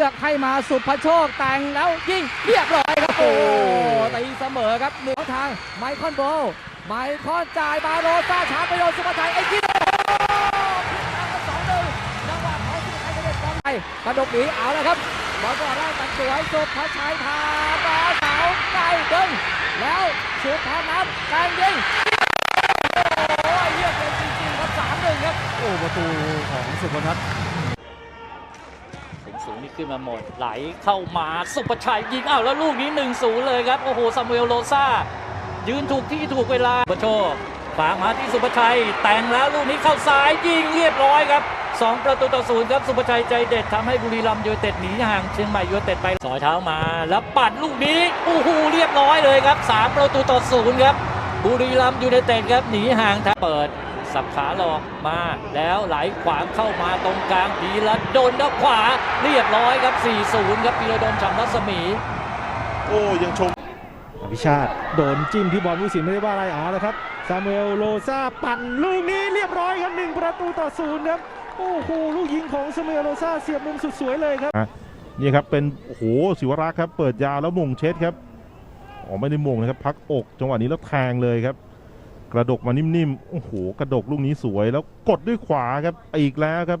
เลือกให้มาสุภโชคแต่งแล้วยิงเรียบร้อยครับโอ้ตีเสมอครับหนึ่งทางไมคอนโบลไมคอนจ่ายมาโรซ่าชาร์จไปโดนสุภชัยไอ้ที่โอ้โหสองหนึ่งจังหวะของสุภชัยกระเด็นกองไปกระดกหนีเอาแล้วครับบอลก่อนแรกตัดสวยสุภชัยพาบอลเสาไกลดึงแล้วสุภนัทแทงยิงโอ้ยเยี่ยมเลยจริงๆครับสามหนึ่งครับโอ้ประตูของสุพนัทสูงสูง นี่ขึ้นมาหมดไหลเข้ามาสุประชัยยิงอ้าวแล้วลูกนี้1นศูนย์เลยครับ โอ้โหซามูเอลโลซายืนถูกที่ถูกเวลาสุประโชคฝากมาที่สุประชัย แต่งแล้วลูกนี้เข้าซ้ายยิงเรียบร้อยครับ 2 ประตูต่อศูนย์ครับสุประชัยใจเด็ดทำให้บุรีรัมย์ยูเต็ดหนีห่างเชียงใหม่ยูเต็ดไปสอยเท้ามา แล้วปัดลูกนี้โอ้โหเรียบร้อยเลยครับ 3 ประตูต่อศูนย์ครับบุรีรัมย์ยูเต็ดครับหนีห่างทางเปิด สับขาหลอกมาแล้วไหลขวางเข้ามาตรงกลางพีระดนด้านขวาเรียบร้อยครับ 4-0 ครับพีระดนฉ่ำรัศมี โอ้ยังชมอภิชาติโดนจิ้มที่บอลผู้สินไม่ได้ว่าอะไรอ๋อแล้วครับซามูเอลโลซาปั่นลูกนี้เรียบร้อยครับหนึ่งประตูต่อศูนย์ครับโอ้โหลูกยิงของซามูเอลโลซาเสียบมุมสุดสวยเลยครับ นี่ครับเป็นโอ้โหศิวรักษ์ครับ เปิดยาวแล้วมงเช็ดครับอ๋อไม่ได้มงนะครับพักอกจังหวะนี้แล้วแทงเลยครับ กระดกมานิ่มๆ โอ้โห กระดกลูกนี้สวยแล้วกดด้วยขวาครับ อีกแล้วครับ